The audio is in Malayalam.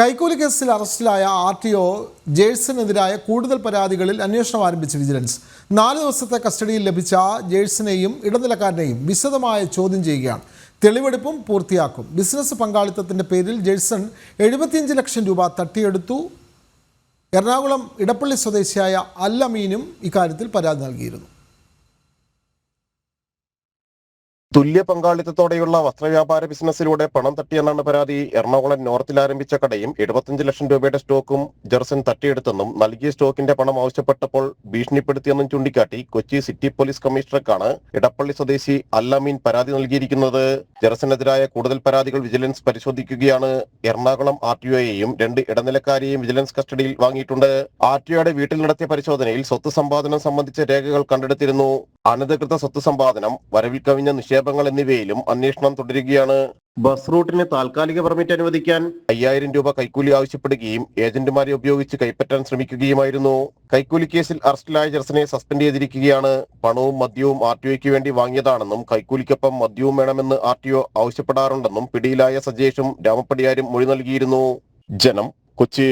കൈക്കൂലി കേസിൽ അറസ്റ്റിലായ ആർ ടി ഒ ജേഴ്സിനെതിരായ കൂടുതൽ പരാതികളിൽ അന്വേഷണം ആരംഭിച്ച വിജിലൻസ്. നാല് ദിവസത്തെ കസ്റ്റഡിയിൽ ലഭിച്ച ജേഴ്സിനെയും ഇടനിലക്കാരനെയും വിശദമായ ചോദ്യം ചെയ്യുകയാണ്. തെളിവെടുപ്പും പൂർത്തിയാക്കും. ബിസിനസ് പങ്കാളിത്തത്തിന്റെ പേരിൽ ജേഴ്സൺ എഴുപത്തിയഞ്ച് ലക്ഷം രൂപ തട്ടിയെടുത്തു. എറണാകുളം ഇടപ്പള്ളി സ്വദേശിയായ അല്ലമീനും ഇക്കാര്യത്തിൽ പരാതി നൽകിയിരുന്നു. തുല്യ പങ്കാളിത്തത്തോടെയുള്ള വസ്ത്രവ്യാപാര ബിസിനസ്സിലൂടെ പണം തട്ടിയെന്നാണ് പരാതി. എറണാകുളം നോർത്തിൽ ആരംഭിച്ച കടയും എഴുപത്തിയഞ്ച് ലക്ഷം രൂപയുടെ സ്റ്റോക്കും ജെർസൻ തട്ടിയെടുത്തെന്നും നൽകിയ സ്റ്റോക്കിന്റെ പണം ആവശ്യപ്പെട്ടപ്പോൾ ഭീഷണിപ്പെടുത്തിയെന്നും ചൂണ്ടിക്കാട്ടി കൊച്ചി സിറ്റി പോലീസ് കമ്മീഷണർക്കാണ് ഇടപ്പള്ളി സ്വദേശി അല്ലമീൻ പരാതി നൽകിയിരിക്കുന്നത്. ജെർസനെതിരായ കൂടുതൽ പരാതികൾ വിജിലൻസ് പരിശോധിക്കുകയാണ്. എറണാകുളം ആർ ടി ഒയെയും രണ്ട് ഇടനിലക്കാരെയും വിജിലൻസ് കസ്റ്റഡിയിൽ വാങ്ങിയിട്ടുണ്ട്. ആർ ടി ഒയുടെ വീട്ടിൽ നടത്തിയ പരിശോധനയിൽ സ്വത്ത് സമ്പാദനം സംബന്ധിച്ച രേഖകൾ കണ്ടെടുത്തിരുന്നു. അനധികൃത സ്വത്ത് സമ്പാദനം വരവിൽ കവിഞ്ഞ നിക്ഷേപങ്ങൾ എന്നിവയിലും അന്വേഷണം തുടരുകയാണ്. ബസ് റൂട്ടിന് താൽക്കാലിക പെർമിറ്റ് അനുവദിക്കാൻ അയ്യായിരം രൂപ കൈക്കൂലി ആവശ്യപ്പെടുകയും ഏജന്റുമാരെ ഉപയോഗിച്ച് കൈപ്പറ്റാൻ ശ്രമിക്കുകയുമായിരുന്നു. കൈക്കൂലി കേസിൽ അറസ്റ്റിലായ ജെർസനെ സസ്പെൻഡ് ചെയ്തിരിക്കുകയാണ്. പണവും മദ്യവും ആർ ടി ഒയ്ക്ക് വേണ്ടി വാങ്ങിയതാണെന്നും കൈക്കൂലിക്കൊപ്പം മദ്യവും വേണമെന്ന് ആർ ടി ഒ ആവശ്യപ്പെടാറുണ്ടെന്നും പിടിയിലായ സജേഷും രാമപ്പടിയാരും മൊഴി നൽകിയിരുന്നു. ജനം കൊച്ചി.